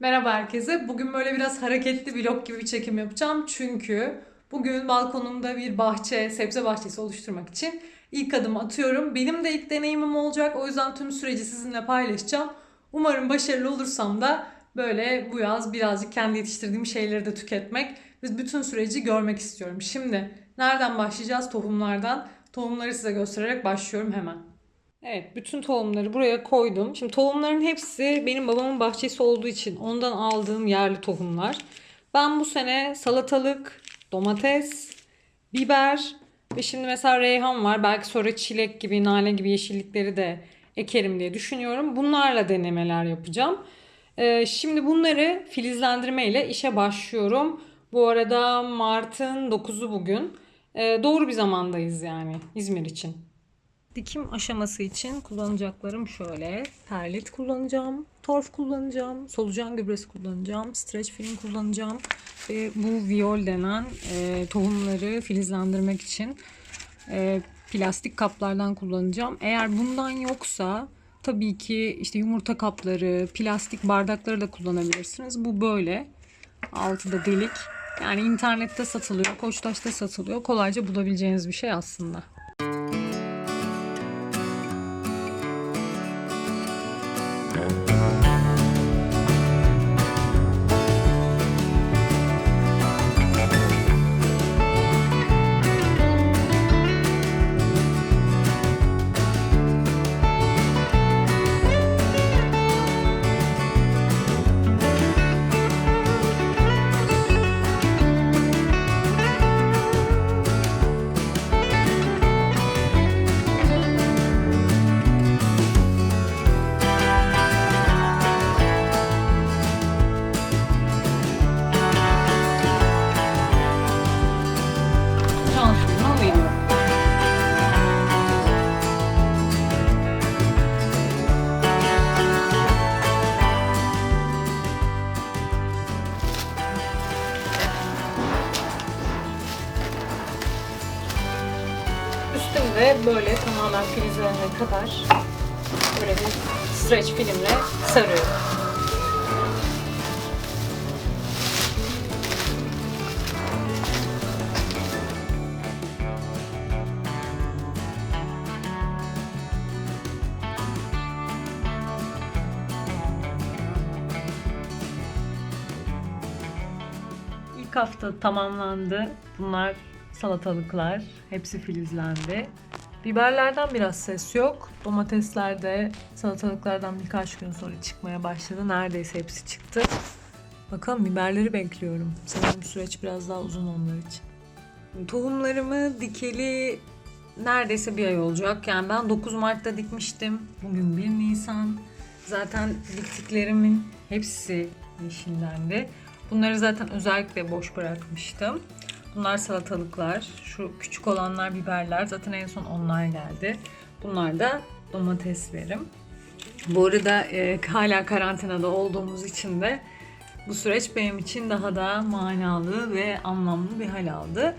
Merhaba herkese. Bugün böyle biraz hareketli vlog gibi bir çekim yapacağım. Çünkü bugün balkonumda bir bahçe, sebze bahçesi oluşturmak için ilk adımı atıyorum. Benim de ilk deneyimim olacak. O yüzden tüm süreci sizinle paylaşacağım. Umarım başarılı olursam da böyle bu yaz birazcık kendi yetiştirdiğim şeyleri de tüketmek ve bütün süreci görmek istiyorum. Şimdi nereden başlayacağız? Tohumlardan. Tohumları size göstererek başlıyorum hemen. Evet, bütün tohumları buraya koydum. Şimdi tohumların hepsi benim babamın bahçesi olduğu için ondan aldığım yerli tohumlar. Ben bu sene salatalık, domates, biber ve şimdi mesela reyhan var. Belki sonra çilek gibi, nane gibi yeşillikleri de ekerim diye düşünüyorum. Bunlarla denemeler yapacağım. Ee, şimdi bunları filizlendirmeyle işe başlıyorum. Bu arada Mart'ın 9'u bugün. Ee, doğru bir zamandayız yani İzmir için. Dikim aşaması için kullanacaklarım şöyle. Perlit kullanacağım, torf kullanacağım, solucan gübresi kullanacağım, streç film kullanacağım ve bu viol denen e, tohumları filizlendirmek için e, plastik kaplardan kullanacağım. Eğer bundan yoksa tabii ki işte yumurta kapları, plastik bardakları da kullanabilirsiniz. Bu böyle. Altı da delik. Yani internette satılıyor, Koçtaş'ta satılıyor. Kolayca bulabileceğiniz bir şey aslında. Filizlenene kadar böyle bir streç filmle sarıyorum. İlk hafta tamamlandı. Bunlar salatalıklar. Hepsi filizlendi. Biberlerden biraz ses yok. Domatesler de salatalıklardan birkaç gün sonra çıkmaya başladı. Neredeyse hepsi çıktı. Bakalım biberleri bekliyorum. Sanırım süreç biraz daha uzun onlar için. Tohumlarımı dikeli neredeyse bir ay olacak. Yani ben 9 Mart'ta dikmiştim. Bugün 1 Nisan. Zaten diktiklerimin hepsi yeşillendi. Bunları zaten özellikle boş bırakmıştım. Bunlar salatalıklar. Şu küçük olanlar biberler. Zaten en son onlar geldi. Bunlar da domateslerim. Bu arada e, hala karantinada olduğumuz için de bu süreç benim için daha da manalı ve anlamlı bir hal aldı.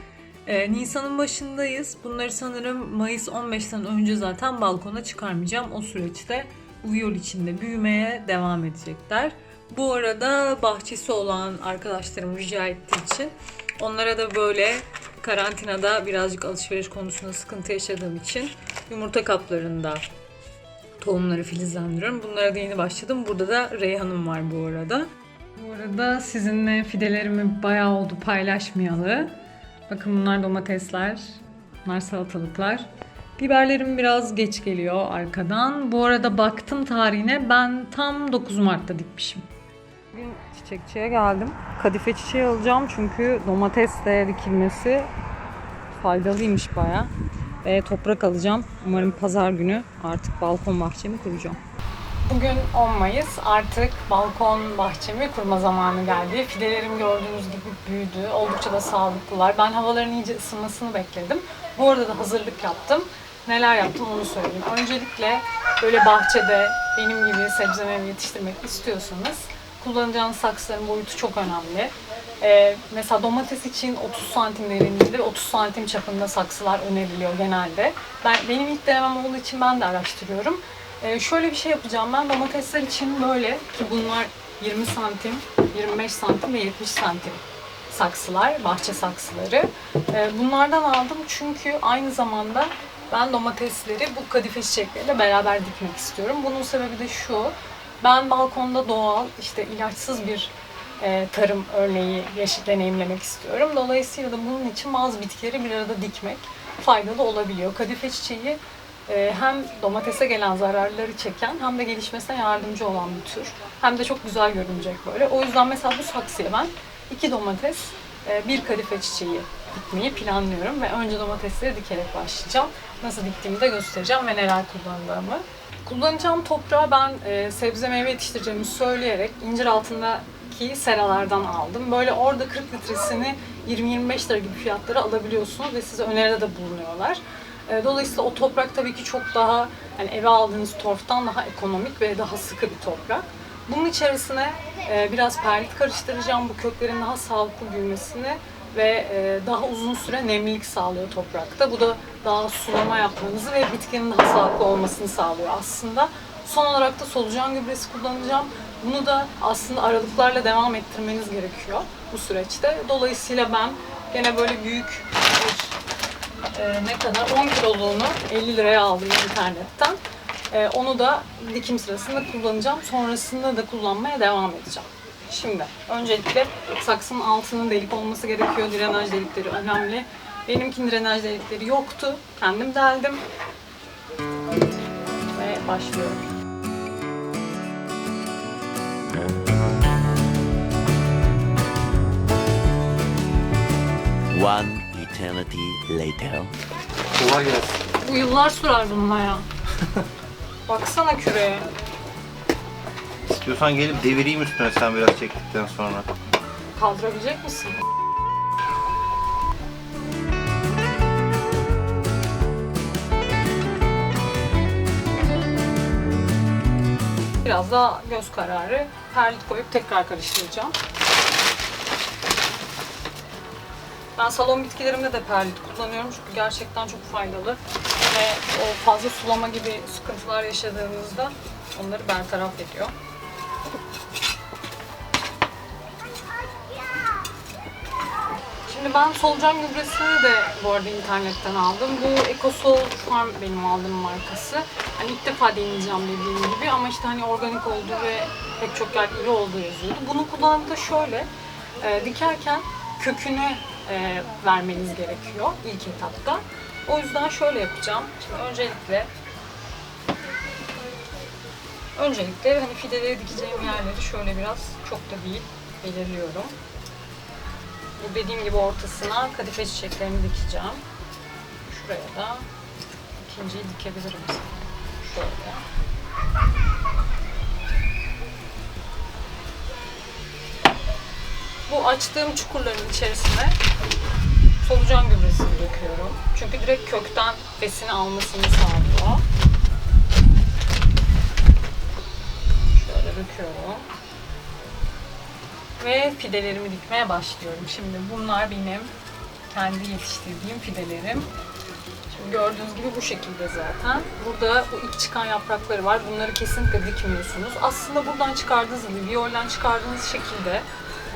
E, Nisan'ın başındayız. Bunları sanırım Mayıs 15'ten önce zaten balkona çıkarmayacağım. O süreçte bu viyol içinde büyümeye devam edecekler. Bu arada bahçesi olan arkadaşlarım rica ettiği için onlara da böyle karantinada birazcık alışveriş konusunda sıkıntı yaşadığım için yumurta kaplarında tohumları filizlendiriyorum. Bunlara da yeni başladım. Burada da reyhanım var bu arada. Bu arada sizinle fidelerimi bayağı oldu paylaşmayalı. Bakın bunlar domatesler, bunlar salatalıklar. Biberlerim biraz geç geliyor arkadan. Bu arada baktım tarihine ben tam 9 Mart'ta dikmişim. Bugün çiçekçiye geldim. Kadife çiçeği alacağım çünkü domatesle dikilmesi faydalıymış baya. Ve toprak alacağım. Umarım pazar günü artık balkon bahçemi kuracağım. Bugün 10 Mayıs. Artık balkon bahçemi kurma zamanı geldi. Fidelerim gördüğünüz gibi büyüdü. Oldukça da sağlıklılar. Ben havaların iyice ısınmasını bekledim. Bu arada da hazırlık yaptım. Neler yaptım onu söyleyeyim. Öncelikle böyle bahçede benim gibi sebze yetiştirmek istiyorsanız kullanacağınız saksıların boyutu çok önemli. Ee, mesela domates için 30 santim derinliğinde ve 30 santim çapında saksılar öneriliyor genelde. Ben benim ilk denemem olduğu için ben de araştırıyorum. Ee, şöyle bir şey yapacağım ben domatesler için böyle ki bunlar 20 santim, 25 santim ve 70 santim saksılar, bahçe saksıları. Ee, Bunlardan aldım çünkü aynı zamanda ben domatesleri bu kadife çiçekleriyle beraber dikmek istiyorum. Bunun sebebi de şu. Ben balkonda doğal, işte ilaçsız bir e, tarım örneği yaş- deneyimlemek istiyorum. Dolayısıyla da bunun için bazı bitkileri bir arada dikmek faydalı olabiliyor. Kadife çiçeği e, hem domatese gelen zararları çeken hem de gelişmesine yardımcı olan bir tür. Hem de çok güzel görünecek böyle. O yüzden mesela bu saksıya ben iki domates, e, bir kadife çiçeği dikmeyi planlıyorum ve önce domatesleri dikerek başlayacağım. Nasıl diktiğimi de göstereceğim ve neler kullandığımı. Kullanacağım toprağı ben e, sebze meyve yetiştireceğimi söyleyerek incir altındaki seralardan aldım. Böyle orada 40 litresini 20-25 lira gibi fiyatlara alabiliyorsunuz ve size öneride de bulunuyorlar. E, Dolayısıyla o toprak tabii ki çok daha hani eve aldığınız torftan daha ekonomik ve daha sıkı bir toprak. Bunun içerisine e, biraz perlit karıştıracağım bu köklerin daha sağlıklı büyümesini ve e, daha uzun süre nemlilik sağlıyor toprakta. Bu da daha sulama yapmanızı ve bitkinin daha sağlıklı olmasını sağlıyor aslında. Son olarak da solucan gübresi kullanacağım. Bunu da aslında aralıklarla devam ettirmeniz gerekiyor bu süreçte. Dolayısıyla ben gene böyle büyük bir e, ne kadar 10 kiloluğunu 50 liraya aldım internetten. E, onu da dikim sırasında kullanacağım. Sonrasında da kullanmaya devam edeceğim. Şimdi öncelikle saksının altının delik olması gerekiyor. Drenaj delikleri önemli. Benimkinin drenaj delikleri yoktu. Kendim deldim. Ve başlıyorum. One eternity later. Kolay gelsin. Bu yıllar sürer bununla ya. Baksana küreye. İstiyorsan gelip devireyim üstüne sen biraz çektikten sonra. Kaldırabilecek misin? Biraz daha göz kararı perlit koyup tekrar karıştıracağım. Ben salon bitkilerimde de perlit kullanıyorum çünkü gerçekten çok faydalı ve o fazla sulama gibi sıkıntılar yaşadığınızda onları bertaraf ediyor. Şimdi ben solucan gübresini de bu arada internetten aldım. Bu Ecosol Farm benim aldığım markası. Hani ilk defa deneyeceğim dediğim gibi ama işte hani organik olduğu ve pek çok yer iri olduğu yazıyordu. Bunun kullanımı da şöyle. e, dikerken kökünü e, vermeniz gerekiyor ilk etapta. O yüzden şöyle yapacağım. Şimdi öncelikle öncelikle hani fideleri dikeceğim yerleri şöyle biraz çok da değil belirliyorum. Bu dediğim gibi ortasına kadife çiçeklerini dikeceğim. Şuraya da ikinciyi dikebilirim. Şöyle. Bu açtığım çukurların içerisine solucan gübresini döküyorum. Çünkü direkt kökten besini almasını sağlıyor. Şöyle döküyorum ve fidelerimi dikmeye başlıyorum. Şimdi bunlar benim kendi yetiştirdiğim fidelerim. Şimdi gördüğünüz gibi bu şekilde zaten. Burada bu ilk çıkan yaprakları var. Bunları kesinlikle dikmiyorsunuz. Aslında buradan çıkardığınız gibi, viyolden çıkardığınız şekilde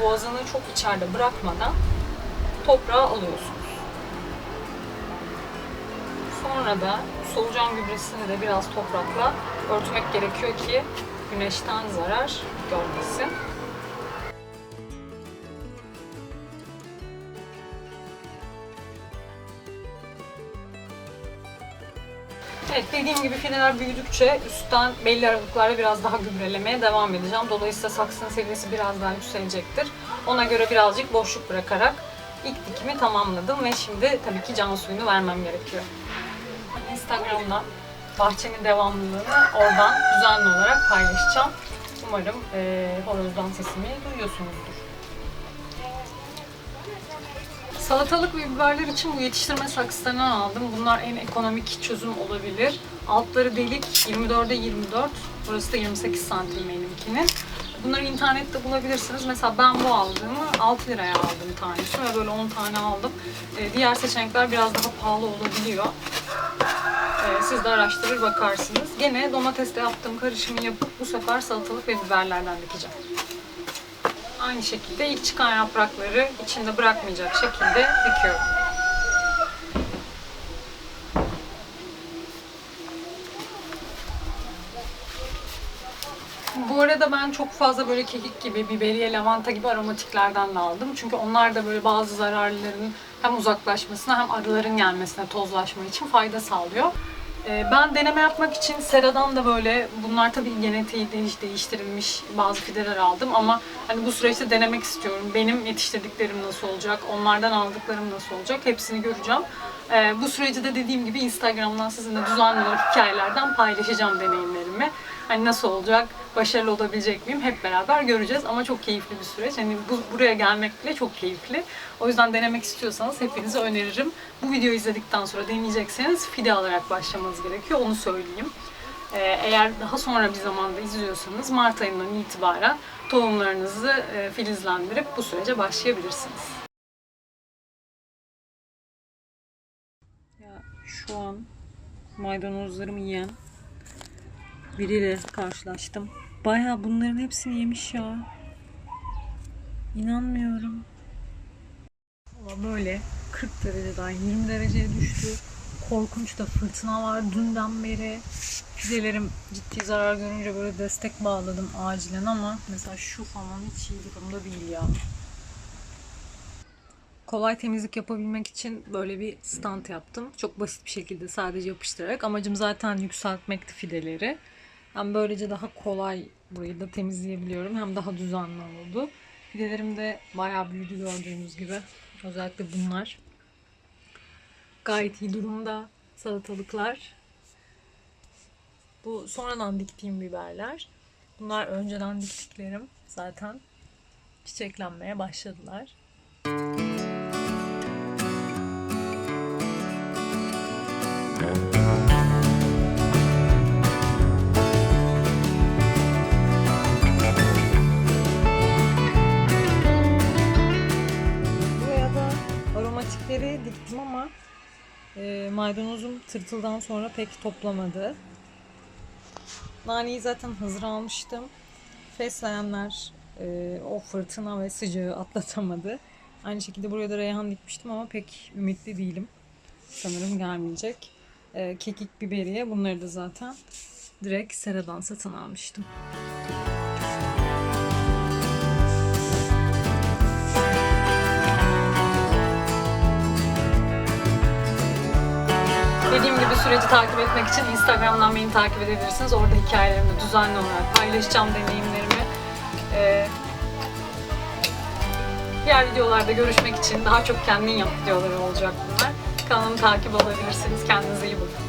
boğazını çok içeride bırakmadan toprağa alıyorsunuz. Sonra da solucan gübresini de biraz toprakla örtmek gerekiyor ki güneşten zarar görmesin. Evet dediğim gibi fideler büyüdükçe üstten belli aralıklarla biraz daha gübrelemeye devam edeceğim. Dolayısıyla saksının seviyesi biraz daha yükselecektir. Ona göre birazcık boşluk bırakarak ilk dikimi tamamladım ve şimdi tabii ki can suyunu vermem gerekiyor. Instagram'da bahçemin devamlılığını oradan düzenli olarak paylaşacağım. Umarım eee horozdan sesimi duyuyorsunuzdur. Salatalık ve biberler için bu yetiştirme saksılarından aldım. Bunlar en ekonomik çözüm olabilir. Altları delik 24'e 24. Burası da 28 santim benimkinin. Bunları internette bulabilirsiniz. Mesela ben bu aldığımı 6 liraya aldım tanesi ve böyle 10 tane aldım. Ee, diğer seçenekler biraz daha pahalı olabiliyor. Ee, siz de araştırır bakarsınız. Gene domatesle yaptığım karışımı yapıp bu sefer salatalık ve biberlerden dikeceğim. aynı şekilde ilk çıkan yaprakları içinde bırakmayacak şekilde dikiyorum. Bu arada ben çok fazla böyle kekik gibi, biberiye, lavanta gibi aromatiklerden de aldım. Çünkü onlar da böyle bazı zararlıların hem uzaklaşmasına hem arıların gelmesine, tozlaşma için fayda sağlıyor. Ee, Ben deneme yapmak için Sera'dan da böyle bunlar tabii genetiği değiş, değiştirilmiş bazı fideler aldım ama hani bu süreçte denemek istiyorum. Benim yetiştirdiklerim nasıl olacak, onlardan aldıklarım nasıl olacak hepsini göreceğim. Ee, bu süreci de dediğim gibi Instagram'dan sizinle düzenli hikayelerden paylaşacağım deneyimlerimi. Hani nasıl olacak, başarılı olabilecek miyim hep beraber göreceğiz ama çok keyifli bir süreç. Hani bu, buraya gelmek bile çok keyifli. O yüzden denemek istiyorsanız hepinize öneririm. Bu videoyu izledikten sonra deneyecekseniz fide alarak başlamanız gerekiyor. Onu söyleyeyim. Ee, eğer daha sonra bir zamanda izliyorsanız Mart ayından itibaren tohumlarınızı e, filizlendirip bu sürece başlayabilirsiniz. Ya şu an maydanozlarımı yiyen biriyle karşılaştım. Baya bunların hepsini yemiş ya. İnanmıyorum. Ama böyle 40 dereceden 20 dereceye düştü. Korkunç da fırtına var dünden beri. Fidelerim ciddi zarar görünce böyle destek bağladım acilen ama mesela şu falan hiç iyi durumda değil ya. Kolay temizlik yapabilmek için böyle bir stand yaptım. Çok basit bir şekilde sadece yapıştırarak. Amacım zaten yükseltmekti fideleri. Hem böylece daha kolay burayı da temizleyebiliyorum. Hem daha düzenli oldu. Fidelerim de bayağı büyüdü gördüğünüz gibi. Özellikle bunlar. Gayet iyi durumda salatalıklar. Bu sonradan diktiğim biberler. Bunlar önceden diktiklerim zaten çiçeklenmeye başladılar. Buraya ama e, maydanozum tırtıldan sonra pek toplamadı. Naneyi zaten hazır almıştım. Fesleğenler e, o fırtına ve sıcağı atlatamadı. Aynı şekilde buraya da reyhan dikmiştim ama pek ümitli değilim. Sanırım gelmeyecek. E, kekik biberiye bunları da zaten direkt seradan satın almıştım. Dediğim gibi süreci takip etmek için Instagram'dan beni takip edebilirsiniz. Orada hikayelerimi düzenli olarak paylaşacağım deneyimlerimi. Ee, diğer videolarda görüşmek için daha çok kendin yap videoları olacak bunlar. Kanalımı takip alabilirsiniz. Kendinize iyi bakın.